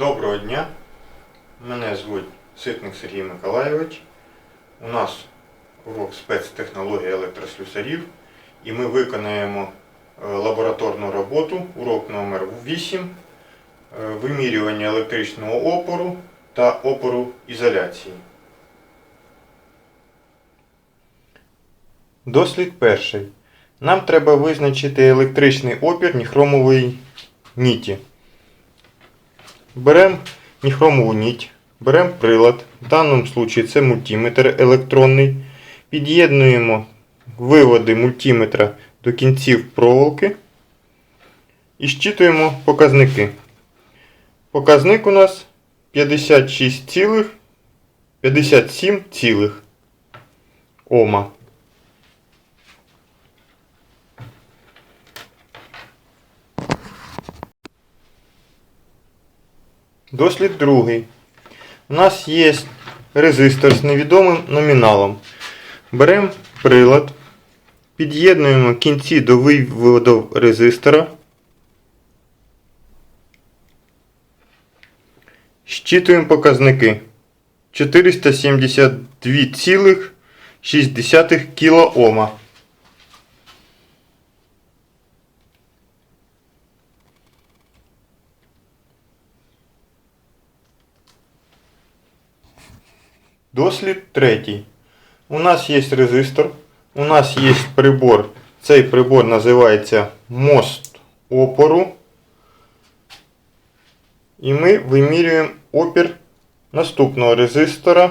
Доброго дня. Мене звуть Ситник Сергій Миколайович. У нас урок спецтехнології електрослюсарів і ми виконаємо е, лабораторну роботу, урок номер 8 е, вимірювання електричного опору та опору ізоляції. Дослід перший. Нам треба визначити електричний опір ніхромової ніті. Беремо ніхромову нить, беремо прилад, в даному случаї це мультиметр електронний. Під'єднуємо виводи мультиметра до кінців проволоки і щитуємо показники. Показник у нас 56,57 цілих Ома. Дослід другий. У нас є резистор з невідомим номіналом. Беремо прилад, під'єднуємо кінці до виводу резистора. Щитуємо показники 472,6 кОма. Дослід третій. У нас є резистор, у нас є прибор. Цей прибор називається мост опору. І ми вимірюємо опір наступного резистора.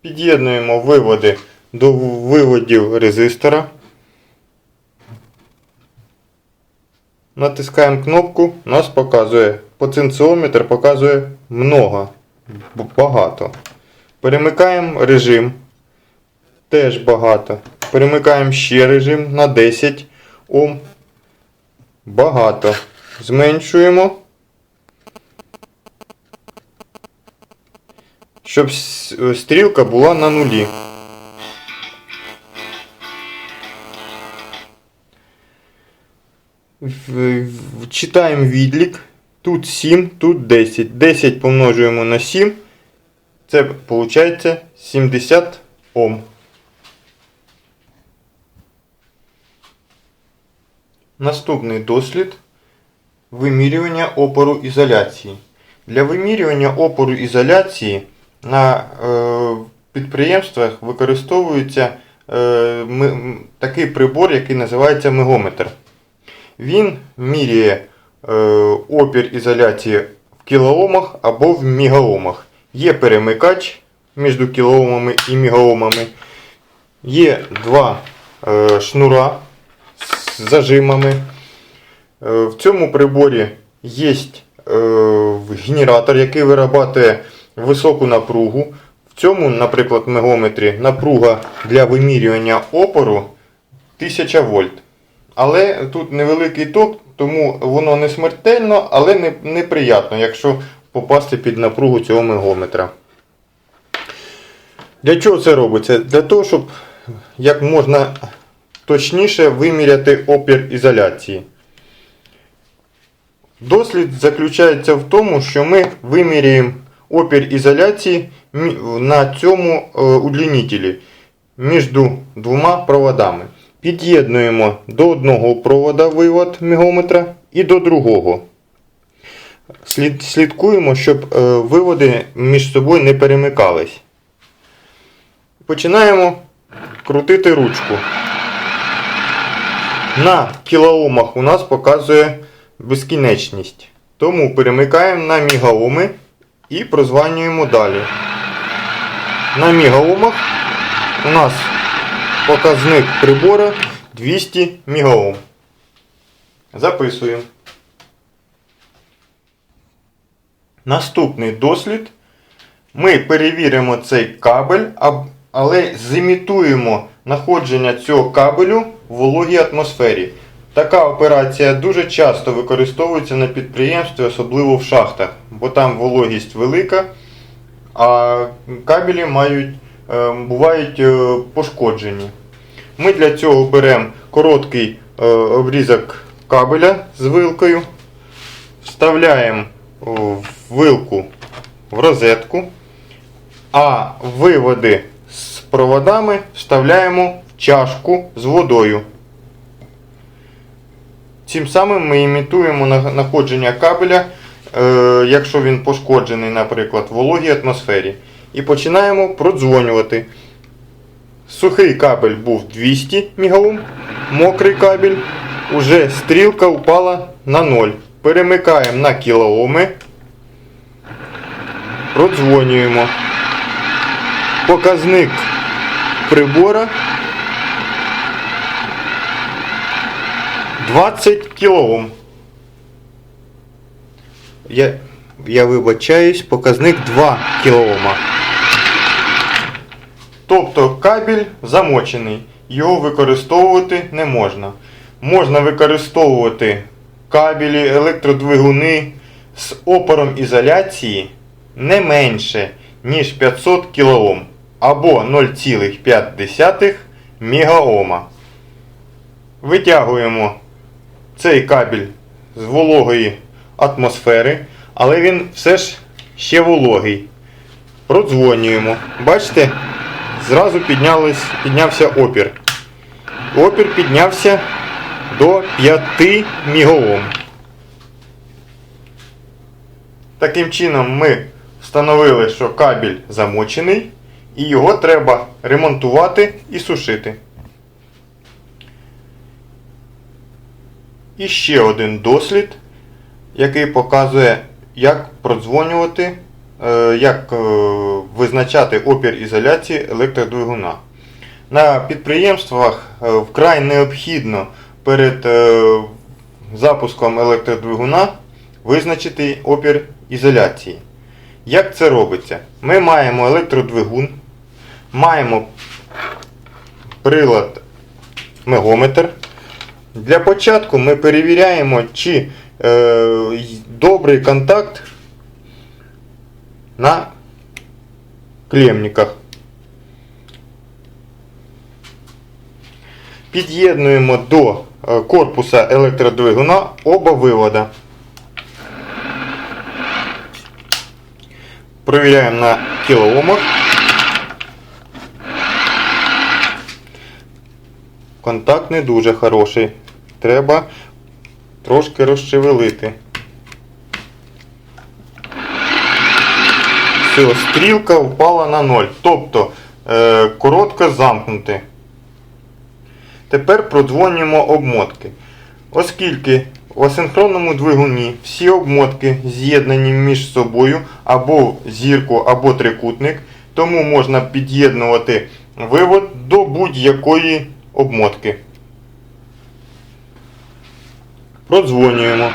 Під'єднуємо виводи до виводів резистора. Натискаємо кнопку, нас показує потенціометр, показує много, багато. Перемикаємо режим. Теж багато. Перемикаємо ще режим на 10 Ом. Багато. Зменшуємо. Щоб стрілка була на нулі. Читаємо відлік. Тут 7, тут 10. 10 помножуємо на 7. Це виходить 70 Ом. Наступний дослід вимірювання опору ізоляції. Для вимірювання опору ізоляції на е, підприємствах використовується е, ми- такий прибор, який називається мегометр. Він міряє е, опір ізоляції в кілоомах або в мегаомах. Є перемикач між кілоомами і мегаомами. Є два е, шнура з зажимами. Е, в цьому приборі є е, генератор, який виробляє високу напругу. В цьому, наприклад, мегометрі напруга для вимірювання опору 1000 вольт. Але тут невеликий ток, тому воно не смертельно, але не, неприятно, якщо попасти під напругу цього мегометра. Для чого це робиться? Для того, щоб як можна точніше виміряти опір ізоляції. Дослід заключається в тому, що ми виміряємо опір ізоляції на цьому е, удлінітелі між двома проводами. Під'єднуємо до одного провода вивод мегометра і до другого. Слід, слідкуємо, щоб е, виводи між собою не перемикались. Починаємо крутити ручку. На кілоомах у нас показує безкінечність. Тому перемикаємо на мегаоми і прозванюємо далі. На мегаомах у нас показник прибора 200 мегаом. Записуємо. Наступний дослід. Ми перевіримо цей кабель, але зімітуємо знаходження цього кабелю в вологій атмосфері. Така операція дуже часто використовується на підприємстві, особливо в шахтах, бо там вологість велика, а кабелі мають, е, бувають е, пошкоджені. Ми для цього беремо короткий е, обрізок кабеля з вилкою, вставляємо вилку в розетку, а виводи з проводами вставляємо в чашку з водою. Цим самим ми імітуємо на- знаходження кабеля, е, якщо він пошкоджений, наприклад, в вологій атмосфері. І починаємо продзвонювати. Сухий кабель був 200 МОм, мокрий кабель, уже стрілка упала на 0. Перемикаємо на кілооми. Продзвонюємо. Показник прибора 20 кілоом. Я, я вибачаюсь, показник 2 кілоома. Тобто кабель замочений, його використовувати не можна. Можна використовувати кабелі, електродвигуни з опором ізоляції не менше, ніж 500 кОм або 0,5 мегаома. Витягуємо цей кабель з вологої атмосфери, але він все ж ще вологий. Продзвонюємо. Бачите, зразу піднявся опір. Опір піднявся до 5 мегаом. Таким чином ми встановили, що кабель замочений і його треба ремонтувати і сушити. І ще один дослід, який показує, як продзвонювати, е, як е, визначати опір ізоляції електродвигуна. На підприємствах е, вкрай необхідно перед е, запуском електродвигуна визначити опір ізоляції. Як це робиться? Ми маємо електродвигун, маємо прилад мегометр. Для початку ми перевіряємо, чи е, добрий контакт на клемниках. Під'єднуємо до корпуса електродвигуна оба вивода. Провіряємо на кілоомах. Контакт не дуже хороший. Треба трошки розшевелити. Все, стрілка впала на 0. Тобто е, коротко замкнути. Тепер продзвонюємо обмотки. Оскільки в асинхронному двигуні всі обмотки з'єднані між собою або зірку, або трикутник, тому можна під'єднувати вивод до будь-якої обмотки. Продзвонюємо.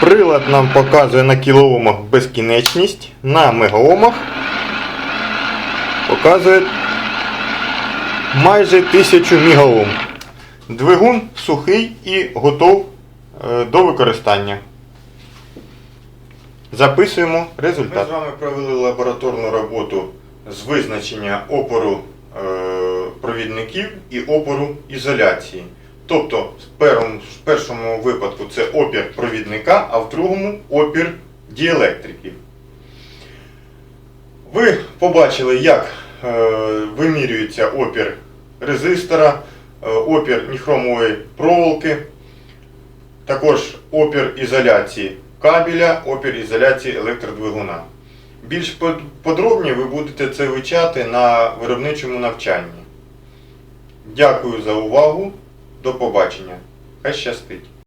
Прилад нам показує на кілоомах безкінечність, на мегаомах показує майже 1000 мегаом. Двигун сухий і готов е, до використання. Записуємо результат. Ми з вами провели лабораторну роботу з визначення опору е, провідників і опору ізоляції. Тобто, в першому, в першому випадку це опір провідника, а в другому опір діелектриків. Ви побачили, як е, вимірюється опір резистора, е, опір ніхромової проволоки, також опір ізоляції кабеля, опір ізоляції електродвигуна. Більш подробні ви будете це вивчати на виробничому навчанні. Дякую за увагу. До побачення. Хай щастить!